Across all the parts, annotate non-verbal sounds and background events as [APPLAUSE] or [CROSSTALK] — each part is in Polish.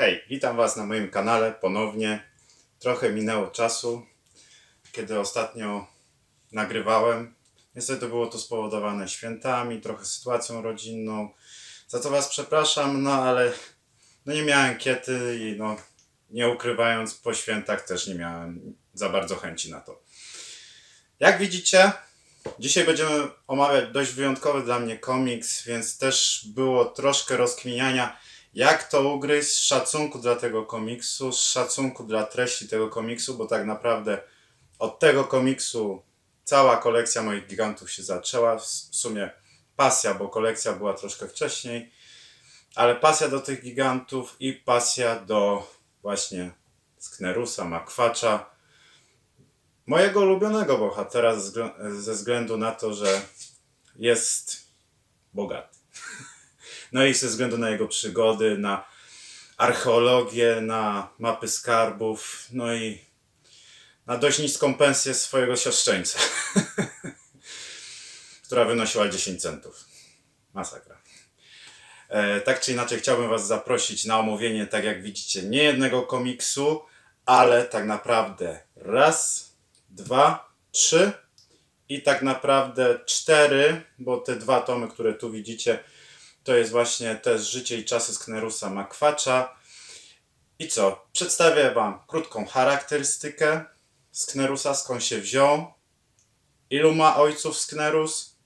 Hej, witam Was na moim kanale ponownie. Trochę minęło czasu, kiedy ostatnio nagrywałem. Niestety było to spowodowane świętami, trochę sytuacją rodzinną, za co Was przepraszam, no ale no nie miałem kiety i no nie ukrywając, po świętach też nie miałem za bardzo chęci na to. Jak widzicie, dzisiaj będziemy omawiać dość wyjątkowy dla mnie komiks, więc też było troszkę rozkminiania, jak to ugryźć z szacunku dla tego komiksu, z szacunku dla treści tego komiksu, bo tak naprawdę od tego komiksu cała kolekcja moich gigantów się zaczęła. W sumie pasja, bo kolekcja była troszkę wcześniej, ale pasja do tych gigantów i pasja do właśnie Sknerusa, Makwacza, mojego ulubionego bohatera ze względu na to, że jest bogaty. [LAUGHS] No i ze względu na jego przygody, na archeologię, na mapy skarbów, no i na dość niską pensję swojego siostrzeńca, [LAUGHS] która wynosiła 10 centów. Masakra. E, tak czy inaczej chciałbym Was zaprosić na omówienie, tak jak widzicie, nie jednego komiksu, ale tak naprawdę raz, dwa, trzy i tak naprawdę cztery, bo te dwa tomy, które tu widzicie, to jest właśnie też Życie i czasy Sknerusa Makwacza. I co? Przedstawię Wam krótką charakterystykę Sknerusa, skąd się wziął, ilu ma ojców Sknerus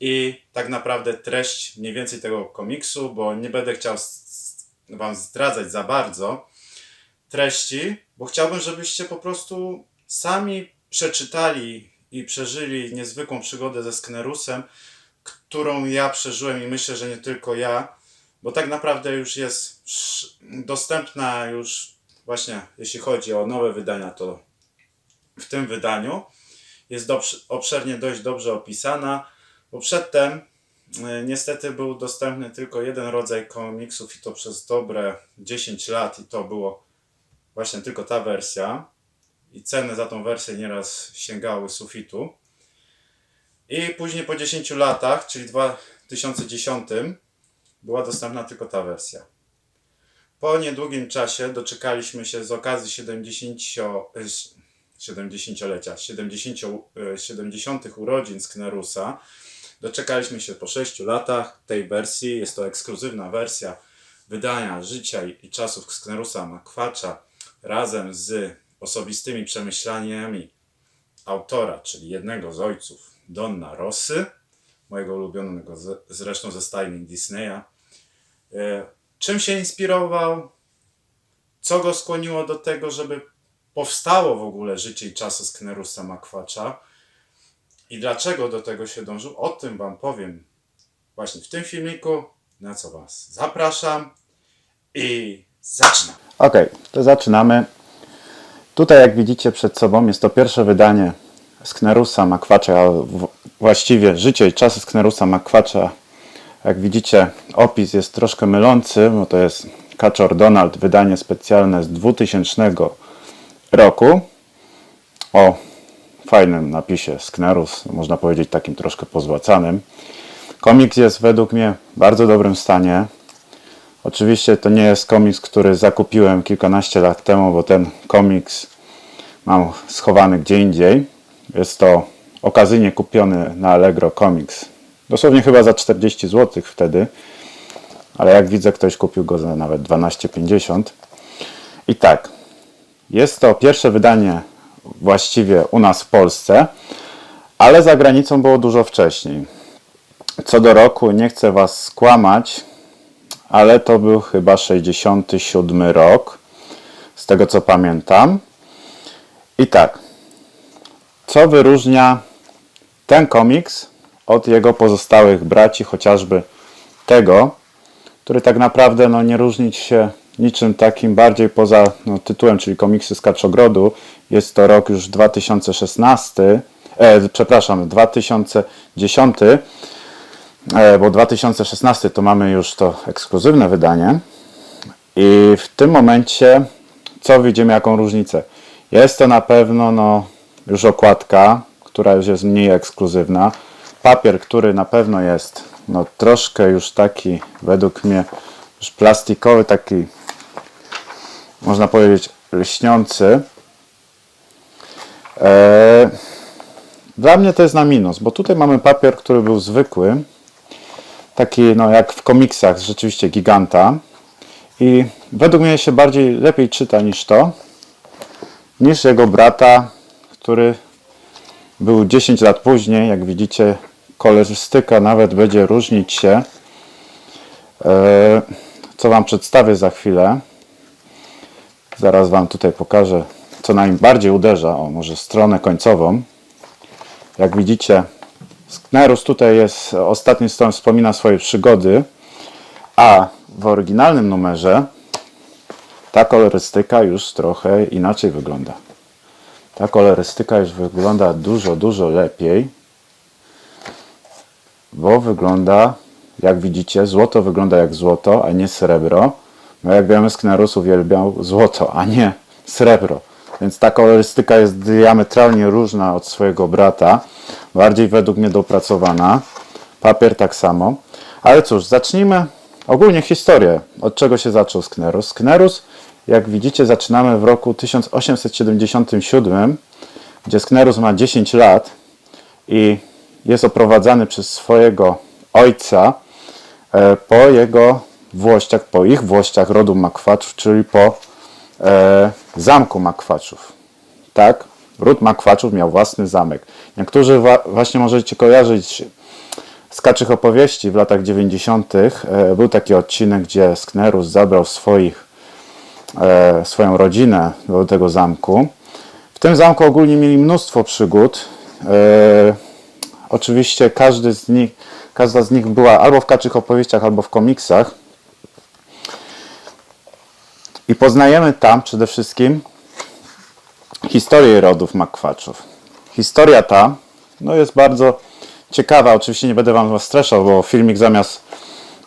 i tak naprawdę treść mniej więcej tego komiksu, bo nie będę chciał Wam zdradzać za bardzo treści, bo chciałbym, żebyście po prostu sami przeczytali i przeżyli niezwykłą przygodę ze Sknerusem, którą ja przeżyłem i myślę, że nie tylko ja, bo tak naprawdę już jest dostępna już właśnie, jeśli chodzi o nowe wydania, to w tym wydaniu jest dobrze, obszernie dość dobrze opisana, bo przedtem e, niestety był dostępny tylko jeden rodzaj komiksów i to przez dobre 10 lat i to było właśnie tylko ta wersja i ceny za tą wersję nieraz sięgały sufitu. I później po 10 latach, czyli 2010, była dostępna tylko ta wersja. Po niedługim czasie doczekaliśmy się z okazji 70, e, 70-lecia, 70, e, 70 urodzin Sknerusa. Doczekaliśmy się po 6 latach tej wersji. Jest to ekskluzywna wersja wydania życia i, i czasów Sknerusa Makwacza razem z osobistymi przemyślaniami autora, czyli jednego z ojców Donna Rossy, mojego ulubionego z, zresztą ze styling Disneya. E, czym się inspirował? Co go skłoniło do tego, żeby powstało w ogóle życie i czasy Sknerusa Makwacza? I dlaczego do tego się dążył? O tym Wam powiem właśnie w tym filmiku, na co Was zapraszam i zaczynam. Ok, to zaczynamy. Tutaj, jak widzicie przed sobą, jest to pierwsze wydanie Sknerusa Makwacza, właściwie życie i czasy Sknerusa Makwacza. Jak widzicie, opis jest troszkę mylący, bo to jest Kaczor Donald, wydanie specjalne z 2000 roku. O fajnym napisie Sknerus, można powiedzieć takim troszkę pozłacanym. Komiks jest według mnie w bardzo dobrym stanie. Oczywiście to nie jest komiks, który zakupiłem kilkanaście lat temu, bo ten komiks mam schowany gdzie indziej. Jest to okazyjnie kupiony na Allegro Comics. Dosłownie chyba za 40 zł wtedy, ale jak widzę, ktoś kupił go za nawet 12,50. I tak, jest to pierwsze wydanie właściwie u nas w Polsce, ale za granicą było dużo wcześniej. Co do roku, nie chcę Was skłamać, ale to był chyba 67 rok, z tego co pamiętam. I tak, co wyróżnia ten komiks od jego pozostałych braci, chociażby tego, który tak naprawdę no, nie różnić się niczym takim bardziej poza no, tytułem, czyli komiksy z Kaczogrodu. Jest to rok już 2016, e, przepraszam, 2010, e, bo 2016 to mamy już to ekskluzywne wydanie. I w tym momencie, co widzimy, jaką różnicę? Jest to na pewno no, już okładka, która już jest mniej ekskluzywna. Papier, który na pewno jest no, troszkę już taki, według mnie, już plastikowy, taki można powiedzieć, lśniący. E, dla mnie to jest na minus, bo tutaj mamy papier, który był zwykły, taki no jak w komiksach, rzeczywiście giganta. I według mnie się bardziej lepiej czyta niż to, niż jego brata, który był 10 lat później. Jak widzicie, kolorystyka nawet będzie różnić się. E, Co Wam przedstawię za chwilę. Zaraz Wam tutaj pokażę, co najbardziej uderza. O, może stronę końcową. Jak widzicie, Sknerus tutaj jest, ostatni stron wspomina swoje przygody, a w oryginalnym numerze ta kolorystyka już trochę inaczej wygląda. Ta kolorystyka już wygląda dużo, dużo lepiej, bo wygląda, jak widzicie, złoto wygląda jak złoto, a nie srebro. No jak wiemy, Sknerus uwielbiał złoto, a nie srebro. Więc ta kolorystyka jest diametralnie różna od swojego brata. Bardziej według mnie dopracowana. Papier tak samo. Ale cóż, zacznijmy ogólnie historię. Od czego się zaczął Sknerus? Sknerus, jak widzicie, zaczynamy w roku 1877, gdzie Sknerus ma 10 lat i jest oprowadzany przez swojego ojca e, po jego włościach, po ich włościach rodu Makwaczów, czyli po e, zamku Makwaczów. Tak, ród Makwaczów miał własny zamek. Niektórzy właśnie możecie kojarzyć z kaczych opowieści w latach 90. E, był taki odcinek, gdzie Sknerus zabrał swoich, swoją rodzinę do tego zamku. W tym zamku ogólnie mieli mnóstwo przygód. E, oczywiście każdy z nich, każda z nich była albo w kaczych opowieściach, albo w komiksach. I poznajemy tam przede wszystkim historię rodów Makwaczów. Historia ta no jest bardzo ciekawa. Oczywiście nie będę Wam streszał, bo filmik zamiast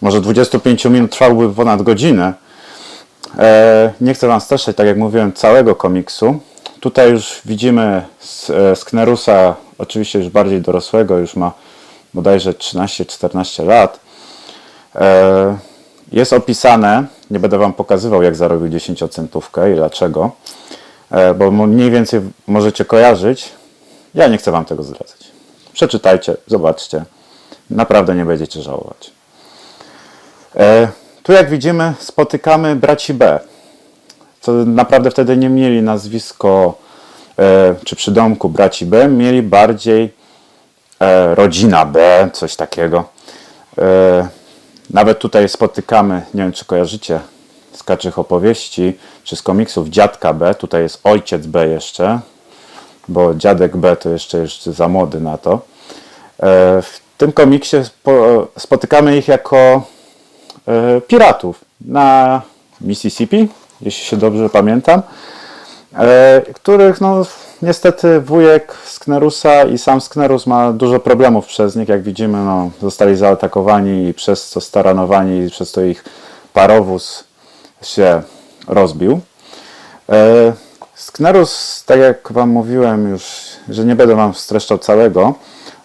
może 25 minut trwałby ponad godzinę. E, nie chcę Wam streszczać, tak jak mówiłem, całego komiksu. Tutaj już widzimy S- e, Sknerusa, oczywiście już bardziej dorosłego, już ma bodajże 13-14 lat. E, jest opisane, nie będę Wam pokazywał, jak zarobił 10-centówkę i dlaczego, bo mniej więcej możecie kojarzyć. Ja nie chcę Wam tego zdradzać. Przeczytajcie, zobaczcie. Naprawdę nie będziecie żałować. Tu, jak widzimy, spotykamy braci B. Co naprawdę wtedy nie mieli nazwisko e, czy przydomku braci B, mieli bardziej e, rodzina B, coś takiego. E, nawet tutaj spotykamy, nie wiem czy kojarzycie z kaczych opowieści, czy z komiksów dziadka B, tutaj jest ojciec B jeszcze, bo dziadek B to jeszcze jest za młody na to. W tym komiksie spo, spotykamy ich jako piratów na Mississippi, jeśli się dobrze pamiętam, e, których no niestety wujek Sknerusa i sam Sknerus ma dużo problemów przez nich, jak widzimy, no, zostali zaatakowani i przez to staranowani i przez to ich parowóz się rozbił. E, Sknerus, tak jak Wam mówiłem już, że nie będę Wam streszczał całego,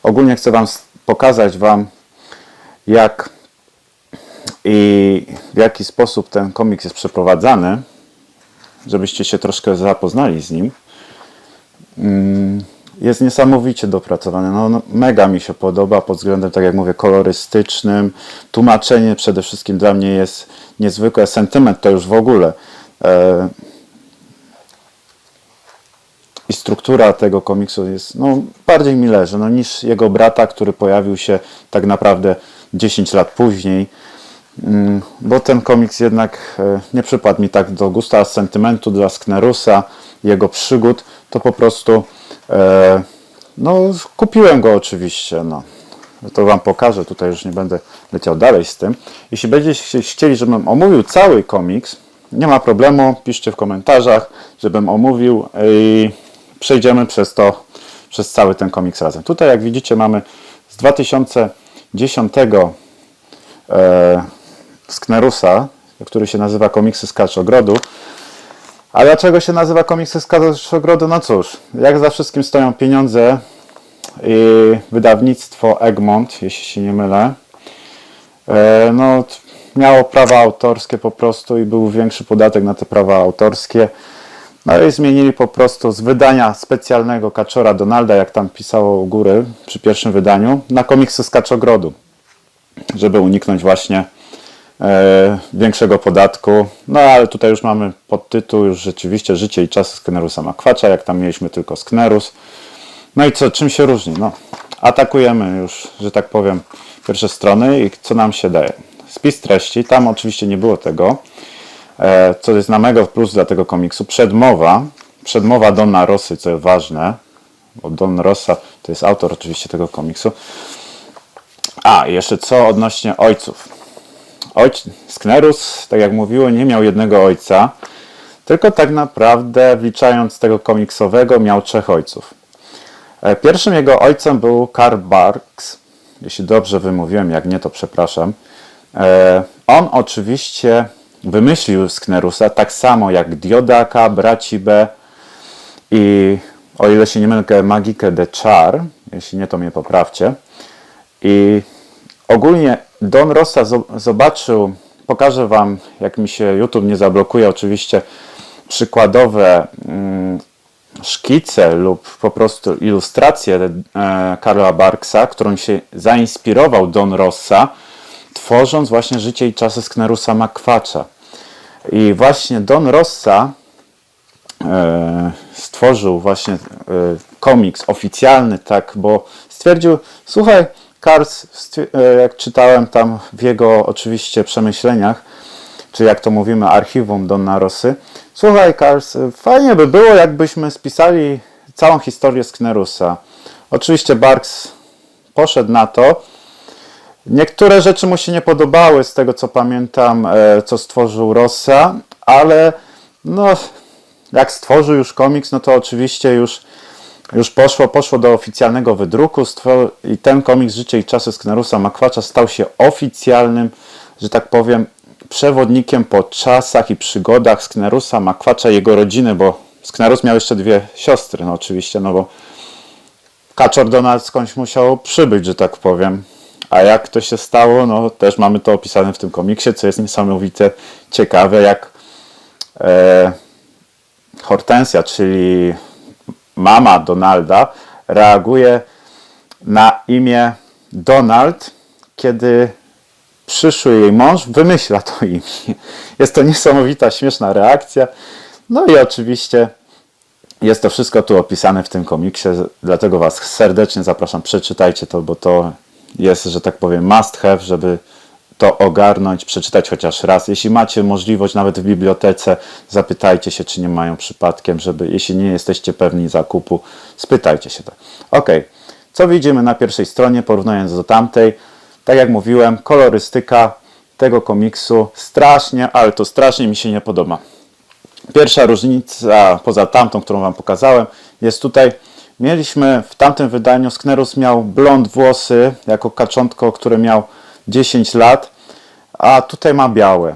ogólnie chcę Wam pokazać Wam, jak i w jaki sposób ten komiks jest przeprowadzany, żebyście się troszkę zapoznali z nim. Mm, Jest niesamowicie dopracowany. No, no, mega mi się podoba pod względem, tak jak mówię, kolorystycznym. Tłumaczenie przede wszystkim dla mnie jest niezwykłe. Sentyment to już w ogóle. E, i struktura tego komiksu jest no, bardziej mi leży no, niż jego brata, który pojawił się tak naprawdę 10 lat później. Mm, Bo ten komiks jednak e, nie przypadł mi tak do gusta, a z sentymentu dla Sknerusa, jego przygód, to po prostu e, no, kupiłem go oczywiście. No. To Wam pokażę, tutaj już nie będę leciał dalej z tym. Jeśli będziecie chcieli, żebym omówił cały komiks, nie ma problemu, piszcie w komentarzach, żebym omówił i przejdziemy przez to, przez cały ten komiks razem. Tutaj jak widzicie mamy z 2010 e, Sknerusa, który się nazywa Komiksy z Kaczogrodu. A dlaczego się nazywa Komiksy z Kaczogrodu? No cóż, jak za wszystkim stoją pieniądze i wydawnictwo Egmont, jeśli się nie mylę. E, no, miało prawa autorskie po prostu i był większy podatek na te prawa autorskie. No i zmienili po prostu z wydania specjalnego Kaczora Donalda, jak tam pisało u góry przy pierwszym wydaniu, na komiksy z Kaczogrodu, żeby uniknąć właśnie większego podatku. No ale tutaj już mamy podtytuł już rzeczywiście Życie i czasy Sknerusa Makwacza, jak tam mieliśmy tylko Sknerus. No i co, czym się różni? No, atakujemy już, że tak powiem, pierwsze strony i co nam się daje? Spis treści, tam oczywiście nie było tego, e, co jest na mega plus dla tego komiksu. Przedmowa, przedmowa Donna Rossy, co jest ważne, bo Don Rossa to jest autor oczywiście tego komiksu. A, jeszcze co odnośnie ojców. Ojc, Sknerus, tak jak mówiło, nie miał jednego ojca, tylko tak naprawdę, wliczając tego komiksowego, miał trzech ojców. E, Pierwszym jego ojcem był Karl Barks, jeśli dobrze wymówiłem, jak nie, to przepraszam. E, On oczywiście wymyślił Sknerusa tak samo jak Diodaka, Braci B i o ile się nie mylę, Magikę de Char, jeśli nie, to mnie poprawcie. I ogólnie Don Rossa zo- zobaczył, pokażę Wam, jak mi się YouTube nie zablokuje, oczywiście przykładowe mm, szkice lub po prostu ilustrację e, Karla Barksa, którą się zainspirował Don Rossa, tworząc właśnie życie i czasy Sknerusa Makwacza. I właśnie Don Rossa e, stworzył właśnie e, komiks oficjalny, tak, bo stwierdził, słuchaj, Kars, e, jak czytałem tam w jego oczywiście przemyśleniach, czy jak to mówimy, archiwum Donna Rossy, słuchaj, Kars, e, fajnie by było, jakbyśmy spisali całą historię Sknerusa. Oczywiście Barks poszedł na to, Niektóre rzeczy mu się nie podobały, z tego co pamiętam, e, co stworzył Rossa, ale no, jak stworzył już komiks, no to oczywiście już, już poszło, poszło do oficjalnego wydruku i ten komiks Życie i czasy Sknerusa Makwacza stał się oficjalnym, że tak powiem, przewodnikiem po czasach i przygodach Sknerusa Makwacza jego rodziny, bo Sknerus miał jeszcze dwie siostry, no oczywiście, no bo Kaczor Donald skądś musiał przybyć, że tak powiem. A jak to się stało, no też mamy to opisane w tym komiksie, co jest niesamowite ciekawe, jak e, Hortensja, czyli mama Donalda, reaguje na imię Donald, kiedy przyszły jej mąż wymyśla to imię. Jest to niesamowita, śmieszna reakcja. No i oczywiście jest to wszystko tu opisane w tym komiksie, dlatego Was serdecznie zapraszam, przeczytajcie to, bo to jest, że tak powiem, must have, żeby to ogarnąć, przeczytać chociaż raz. Jeśli macie możliwość, nawet w bibliotece, zapytajcie się, czy nie mają przypadkiem, żeby, jeśli nie jesteście pewni zakupu, spytajcie się. Tak. Ok, co widzimy na pierwszej stronie, porównując do tamtej? Tak jak mówiłem, kolorystyka tego komiksu strasznie, ale to strasznie mi się nie podoba. Pierwsza różnica, poza tamtą, którą Wam pokazałem, jest tutaj. Mieliśmy w tamtym wydaniu, Sknerus miał blond włosy, jako kaczątko, które miał 10 lat, a tutaj ma białe.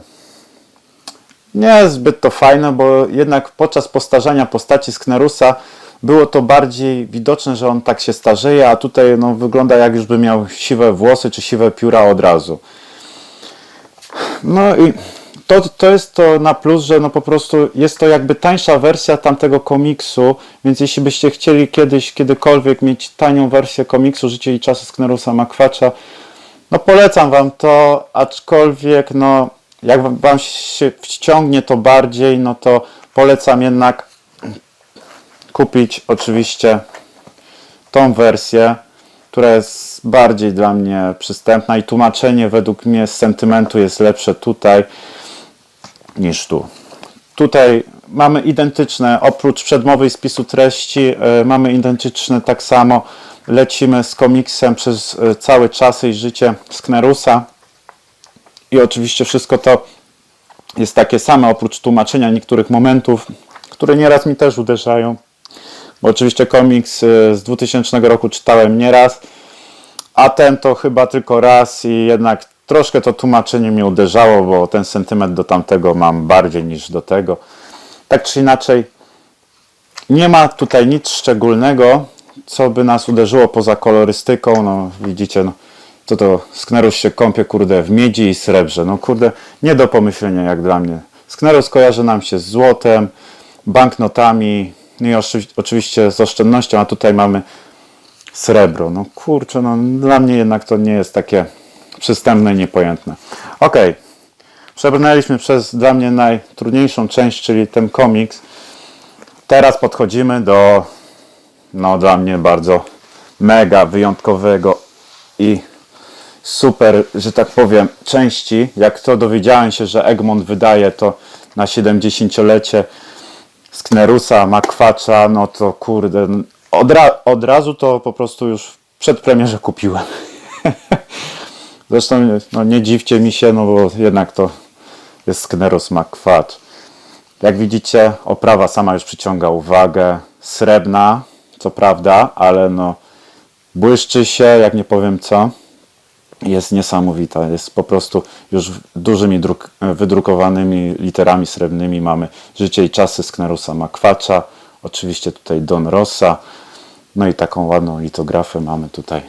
Nie zbyt to fajne, bo jednak podczas postarzania postaci Sknerusa było to bardziej widoczne, że on tak się starzeje, a tutaj no, wygląda jak już by miał siwe włosy czy siwe pióra od razu. No i to, to jest to na plus, że no po prostu jest to jakby tańsza wersja tamtego komiksu, więc jeśli byście chcieli kiedyś, kiedykolwiek mieć tanią wersję komiksu Życie i czasy Sknerusa Makwacza, no polecam wam to, aczkolwiek no jak wam- się wciągnie to bardziej, no to polecam jednak kupić oczywiście tą wersję, która jest bardziej dla mnie przystępna i tłumaczenie według mnie z sentymentu jest lepsze tutaj niż tu. Tutaj mamy identyczne, oprócz przedmowy i spisu treści, e, mamy identyczne tak samo. Lecimy z komiksem przez e, całe czasy i życie Sknerusa. I oczywiście wszystko to jest takie same, oprócz tłumaczenia niektórych momentów, które nieraz mi też uderzają. Bo oczywiście komiks e, z 2000 roku czytałem nieraz, a ten to chyba tylko raz i jednak troszkę to tłumaczenie mnie uderzało, bo ten sentyment do tamtego mam bardziej niż do tego. Tak czy inaczej, nie ma tutaj nic szczególnego, co by nas uderzyło poza kolorystyką. No, widzicie, no, to to Sknerus się kąpie, kurde, w miedzi i srebrze. No kurde, nie do pomyślenia jak dla mnie. Sknerus kojarzy nam się z złotem, banknotami, no i oczy- oczywiście z oszczędnością, a tutaj mamy srebro. No kurczę, no dla mnie jednak to nie jest takie przystępne i niepojętne. Okej, przebrnęliśmy przez dla mnie najtrudniejszą część, czyli ten komiks. Teraz podchodzimy do, no dla mnie bardzo mega wyjątkowego i super, że tak powiem, części. Jak to dowiedziałem się, że Egmont wydaje to na 70-lecie Sknerusa, Makwacza, no to kurde, od, ra- od razu to po prostu już w przedpremierze kupiłem. [LAUGHS] Zresztą no, nie dziwcie mi się, no bo jednak to jest Sknerus Makwacz. Jak widzicie, oprawa sama już przyciąga uwagę. Srebrna, co prawda, ale no błyszczy się, jak nie powiem co. Jest niesamowita. Jest po prostu już dużymi druk- wydrukowanymi literami srebrnymi mamy życie i czasy Sknerusa Makwacza. Oczywiście tutaj Don Rossa. No i taką ładną litografię mamy tutaj,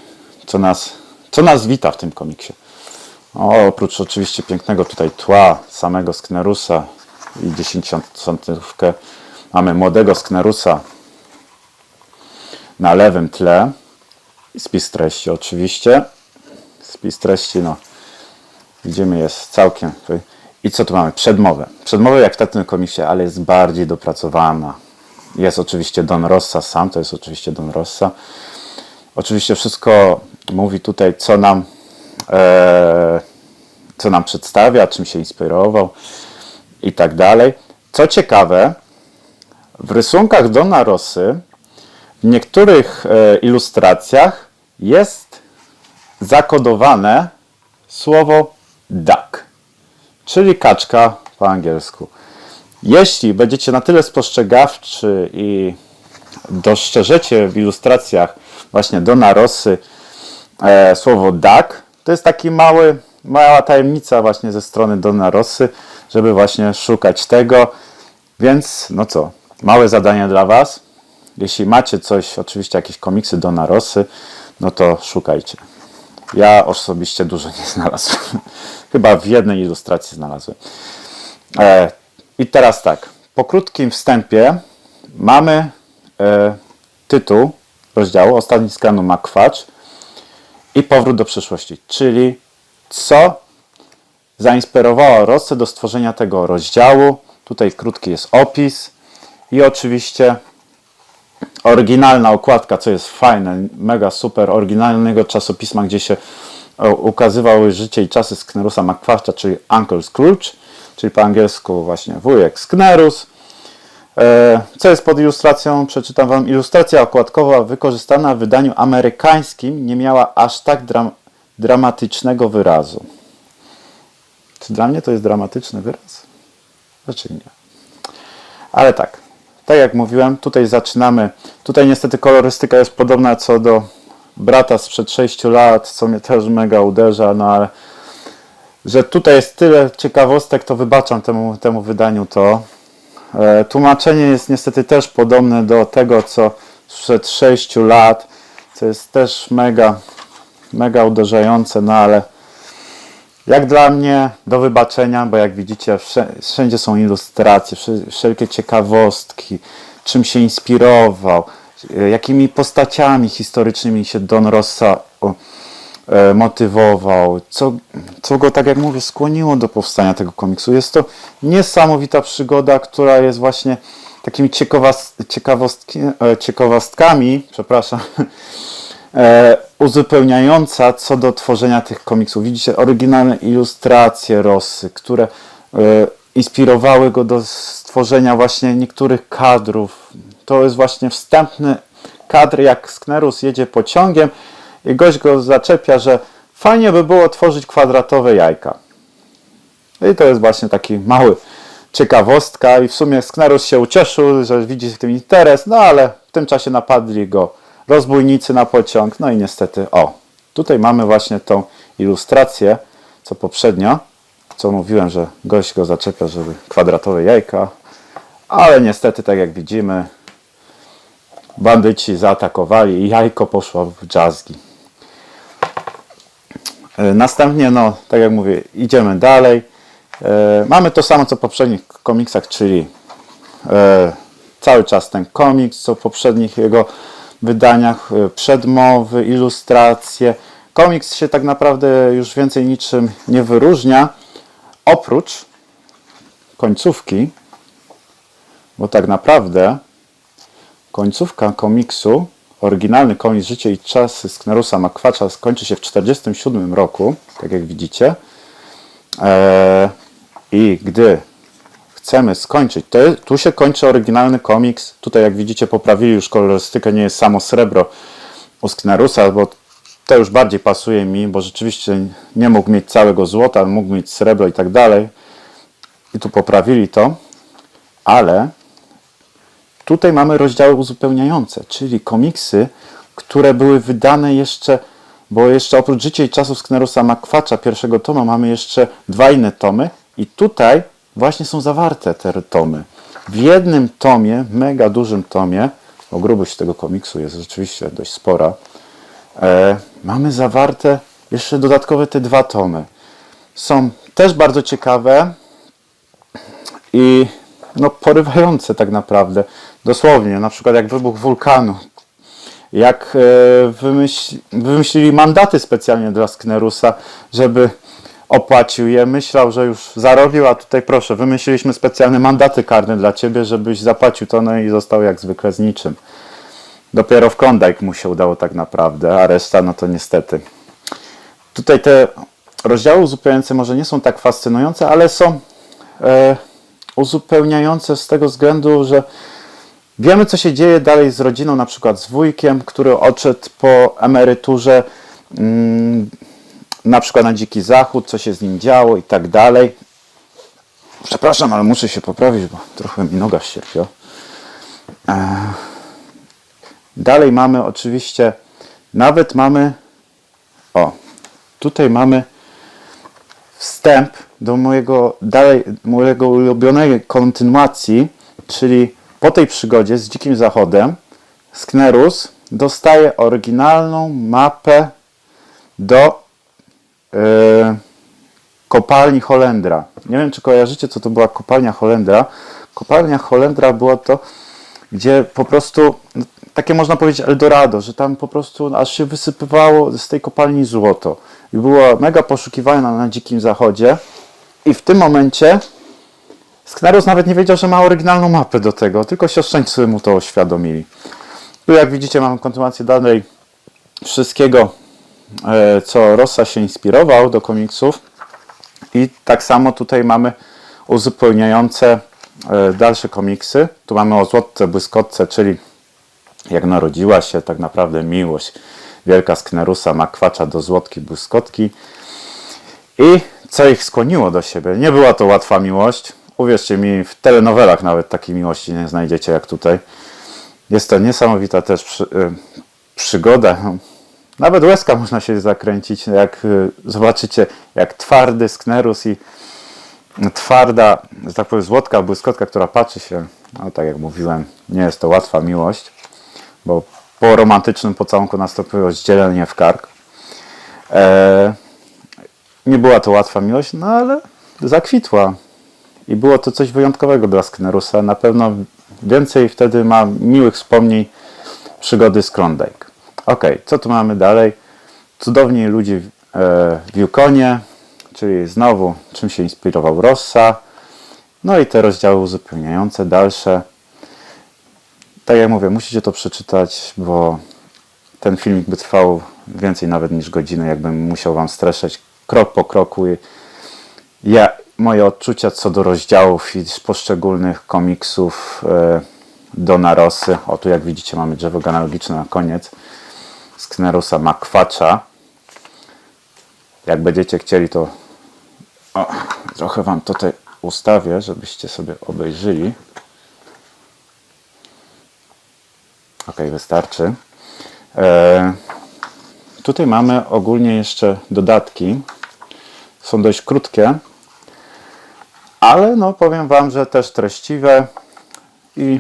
co nas, co nas wita w tym komiksie. O, oprócz oczywiście pięknego tutaj tła samego Sknerusa i 10 centówkę mamy młodego Sknerusa na lewym tle spis treści oczywiście. Spis treści, no widzimy jest całkiem. I co tu mamy? Przedmowę. Przedmowę jak w tym komiksie, ale jest bardziej dopracowana. Jest oczywiście Don Rossa sam, to jest oczywiście Don Rossa. Oczywiście wszystko mówi tutaj, co nam, e, co nam przedstawia, czym się inspirował i tak dalej. Co ciekawe, w rysunkach Dona Rossy w niektórych e, ilustracjach jest zakodowane słowo duck, czyli kaczka po angielsku. Jeśli będziecie na tyle spostrzegawczy i dostrzeżecie w ilustracjach właśnie Dona Rossy e, słowo duck, to jest taki mały, mała tajemnica właśnie ze strony Dona Rossy, żeby właśnie szukać tego. Więc no co, małe zadanie dla Was. Jeśli macie coś, oczywiście jakieś komiksy Dona Rossy, no to szukajcie. Ja osobiście dużo nie znalazłem. [LAUGHS] Chyba w jednej ilustracji znalazłem. E, I teraz tak, po krótkim wstępie mamy e, tytuł rozdziału Ostatni skanu Makwacz i powrót do przyszłości, czyli co zainspirowało Rossę do stworzenia tego rozdziału. Tutaj krótki jest opis i oczywiście oryginalna okładka, co jest fajne, mega super, oryginalnego czasopisma, gdzie się ukazywały życie i czasy Sknerusa McQuarta, czyli Uncle Scrooge, czyli po angielsku właśnie wujek Sknerus. E, Co jest pod ilustracją? Przeczytam Wam. Ilustracja okładkowa wykorzystana w wydaniu amerykańskim nie miała aż tak dram dramatycznego wyrazu. Czy dla mnie to jest dramatyczny wyraz? Raczej nie. Ale tak, tak jak mówiłem, tutaj zaczynamy. Tutaj niestety kolorystyka jest podobna co do brata sprzed 6 lat, co mnie też mega uderza, no ale że tutaj jest tyle ciekawostek, to wybaczam temu, temu wydaniu to. E, tłumaczenie jest niestety też podobne do tego, co sprzed 6 lat, co jest też mega, mega uderzające, no ale jak dla mnie do wybaczenia, bo jak widzicie, wszędzie są ilustracje, wsze- wszelkie ciekawostki, czym się inspirował, e, jakimi postaciami historycznymi się Don Rossa e, motywował, co, co go, tak jak mówię, skłoniło do powstania tego komiksu. Jest to niesamowita przygoda, która jest właśnie takimi e, ciekawostkami, przepraszam, [LAUGHS] uzupełniająca co do tworzenia tych komiksów. Widzicie oryginalne ilustracje Rossy, które e, inspirowały go do stworzenia właśnie niektórych kadrów. To jest właśnie wstępny kadr, jak Sknerus jedzie pociągiem i gość go zaczepia, że fajnie by było tworzyć kwadratowe jajka. I to jest właśnie taki mały ciekawostka i w sumie Sknerus się ucieszył, że widzi w tym interes, no ale w tym czasie napadli go rozbójnicy na pociąg, no i niestety, o, tutaj mamy właśnie tą ilustrację, co poprzednio, co mówiłem, że gość go zaczepia, żeby kwadratowe jajka, ale niestety, tak jak widzimy, bandyci zaatakowali i jajko poszło w jazzgi. E, Następnie, no, tak jak mówię, idziemy dalej. E, mamy to samo co w poprzednich komiksach, czyli e, cały czas ten komiks, co w poprzednich jego wydaniach, e, przedmowy, ilustracje. Komiks się tak naprawdę już więcej niczym nie wyróżnia, oprócz końcówki, bo tak naprawdę końcówka komiksu, oryginalny komiks Życie i czasy Sknerusa Makwacza skończy się w 1947 roku, tak jak widzicie. Eee, I gdy chcemy skończyć, to, tu się kończy oryginalny komiks. Tutaj jak widzicie poprawili już kolorystykę, nie jest samo srebro u Sknerusa, bo to już bardziej pasuje mi, bo rzeczywiście nie mógł mieć całego złota, mógł mieć srebro i tak dalej. I tu poprawili to, ale tutaj mamy rozdziały uzupełniające, czyli komiksy, które były wydane jeszcze, bo jeszcze oprócz Życia i czasów Sknerusa Makwacza pierwszego tomu mamy jeszcze dwa inne tomy i tutaj właśnie są zawarte te tomy. W jednym tomie, mega dużym tomie, bo grubość tego komiksu jest rzeczywiście dość spora, e, mamy zawarte jeszcze dodatkowe te dwa tomy. Są też bardzo ciekawe, i no, porywające tak naprawdę. Dosłownie, na przykład jak wybuch wulkanu. Jak e, wymyśl, wymyślili mandaty specjalnie dla Sknerusa, żeby opłacił je. Myślał, że już zarobił, a tutaj proszę, wymyśliliśmy specjalne mandaty karne dla ciebie, żebyś zapłacił to, no i został jak zwykle z niczym. Dopiero w Klondike mu się udało tak naprawdę, a reszta no to niestety. Tutaj te rozdziały uzupełniające może nie są tak fascynujące, ale są e, uzupełniające z tego względu, że wiemy, co się dzieje dalej z rodziną, na przykład z wujkiem, który odszedł po emeryturze, mm, na przykład na Dziki Zachód, co się z nim działo i tak dalej. Przepraszam, ale muszę się poprawić, bo trochę mi noga ścierpiła. E, Dalej mamy oczywiście, nawet mamy, o, tutaj mamy wstęp do mojego dalej, mojego ulubionej kontynuacji, czyli po tej przygodzie z Dzikim Zachodem, Sknerus dostaje oryginalną mapę do kopalni Holendra. Nie wiem, czy kojarzycie, co to była kopalnia Holendra. Kopalnia Holendra była to, gdzie po prostu no, takie można powiedzieć Eldorado, że tam po prostu aż się wysypywało z tej kopalni złoto. I była mega poszukiwana na Dzikim Zachodzie. I w tym momencie Sknerus nawet nie wiedział, że ma oryginalną mapę do tego, tylko siostrzeńcy mu to oświadomili. Tu jak widzicie mamy kontynuację dalej wszystkiego, e, co Rossa się inspirował do komiksów. I tak samo tutaj mamy uzupełniające e, dalsze komiksy. Tu mamy o Złotce Błyskotce, czyli jak narodziła się tak naprawdę miłość wielka Sknerusa Makwacza do Złotki Błyskotki. I co ich skłoniło do siebie? Nie była to łatwa miłość. Uwierzcie mi, w telenowelach nawet takiej miłości nie znajdziecie jak tutaj. Jest to niesamowita też przy, y, przygoda. Nawet łezka można się zakręcić, jak y, zobaczycie, jak twardy Sknerus i twarda, że tak powiem, złotka, błyskotka, która patrzy się, no tak jak mówiłem, nie jest to łatwa miłość, bo po romantycznym pocałunku nastąpiło zdzielenie w kark. E, nie była to łatwa miłość, no ale zakwitła. I było to coś wyjątkowego dla Sknerusa. Na pewno więcej wtedy ma miłych wspomnień przygody z Klondike. Ok, co tu mamy dalej? Cudowni ludzie w, e, w Yukonie, czyli znowu czym się inspirował Rossa. No i te rozdziały uzupełniające, dalsze. Tak jak mówię, musicie to przeczytać, bo ten filmik by trwał więcej nawet niż godzinę, jakbym musiał Wam streszczać krok po kroku. Ja, moje odczucia co do rozdziałów i poszczególnych komiksów e, Dona Rossy. O, tu jak widzicie mamy drzewo genealogiczne na koniec. Sknerusa Makwacza. Jak będziecie chcieli, to o, trochę Wam tutaj ustawię, żebyście sobie obejrzyli. Ok, wystarczy. E, tutaj mamy ogólnie jeszcze dodatki. Są dość krótkie, ale no powiem Wam, że też treściwe i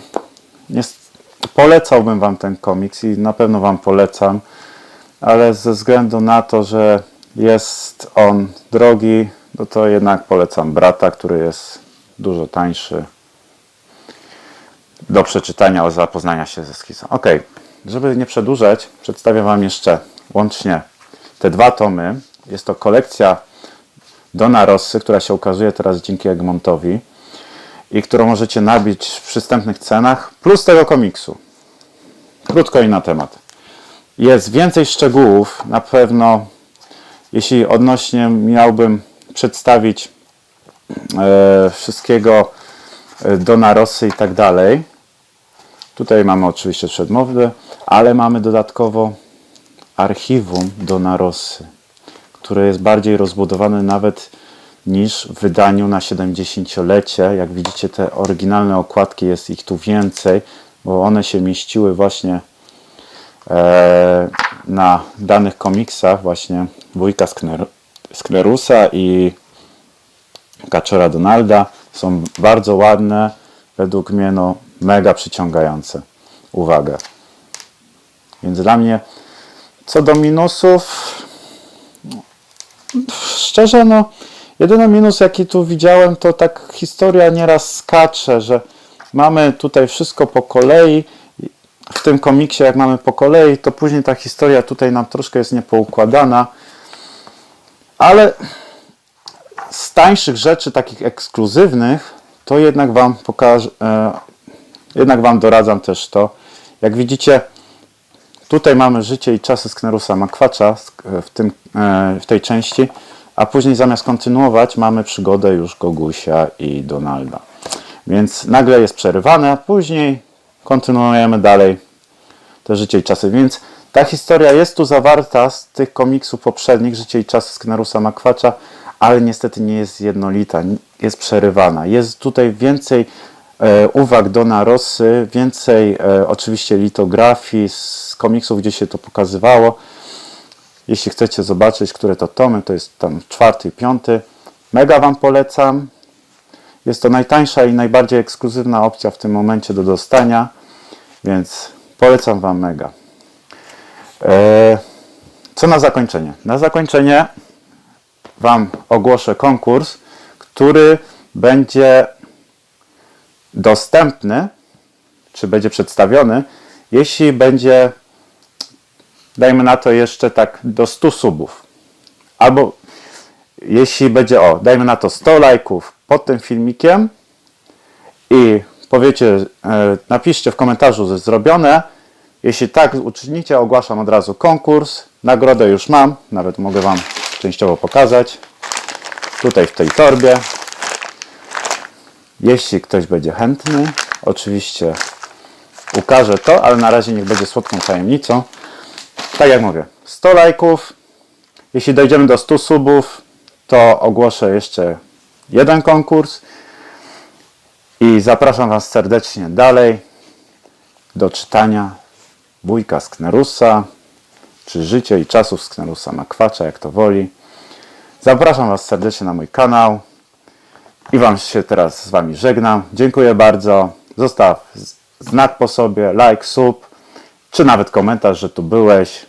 polecałbym Wam ten komiks i na pewno Wam polecam, ale ze względu na to, że jest on drogi, no to jednak polecam brata, który jest dużo tańszy do przeczytania, zapoznania się ze skizą. Ok, żeby nie przedłużać, przedstawię Wam jeszcze łącznie te dwa tomy. Jest to kolekcja Dona Rossy, która się ukazuje teraz dzięki Egmontowi i którą możecie nabić w przystępnych cenach, plus tego komiksu. Krótko i na temat. Jest więcej szczegółów, na pewno, jeśli odnośnie miałbym przedstawić e, wszystkiego e, Dona Rossy i tak dalej. Tutaj mamy oczywiście przedmowy, ale mamy dodatkowo archiwum Dona Rossy, które jest bardziej rozbudowane nawet niż w wydaniu na 70-lecie. Jak widzicie, te oryginalne okładki, jest ich tu więcej, bo one się mieściły właśnie e, na danych komiksach, właśnie wujka Skner- Sknerusa i Kaczora Donalda. Są bardzo ładne, według mnie no, mega przyciągające uwagę. Więc dla mnie, co do minusów, szczerze, no, jedyny minus, jaki tu widziałem, to tak historia nieraz skacze, że mamy tutaj wszystko po kolei. W tym komiksie, jak mamy po kolei, to później ta historia tutaj nam troszkę jest niepoukładana. Ale z tańszych rzeczy, takich ekskluzywnych, to jednak Wam pokażę, e, jednak Wam doradzam też to. Jak widzicie, tutaj mamy życie i czasy Sknerusa Makwacza sk- w, tym, e, w tej części, a później zamiast kontynuować mamy przygodę już Gogusia i Donalda. Więc nagle jest przerywane, później kontynuujemy dalej te życie i czasy. Więc ta historia jest tu zawarta z tych komiksów poprzednich, życie i czasy Sknerusa Makwacza, ale niestety nie jest jednolita, jest przerywana. Jest tutaj więcej e, uwag Dona Rossy, więcej e, oczywiście litografii z komiksów, gdzie się to pokazywało. Jeśli chcecie zobaczyć, które to tomy, to jest tam czwarty i piąty. Mega Wam polecam. Jest to najtańsza i najbardziej ekskluzywna opcja w tym momencie do dostania, więc polecam Wam mega. E, Co na zakończenie? Na zakończenie Wam ogłoszę konkurs, który będzie dostępny, czy będzie przedstawiony, jeśli będzie, dajmy na to jeszcze tak do 100 subów. Albo jeśli będzie, o, dajmy na to 100 lajków pod tym filmikiem i powiecie, e, napiszcie w komentarzu, że zrobione. Jeśli tak uczynicie, ogłaszam od razu konkurs. Nagrodę już mam, nawet mogę Wam częściowo pokazać. Tutaj w tej torbie. Jeśli ktoś będzie chętny, oczywiście ukażę to, ale na razie niech będzie słodką tajemnicą. Tak jak mówię, 100 lajków. Jeśli dojdziemy do 100 subów, to ogłoszę jeszcze jeden konkurs. I zapraszam Was serdecznie dalej do czytania Wujka Sknerusa, czy Życie i czasów Sknerusa Makwacza, jak to woli. Zapraszam Was serdecznie na mój kanał i Wam się teraz z Wami żegnam. Dziękuję bardzo. Zostaw znak po sobie, like, sub, czy nawet komentarz, że tu byłeś.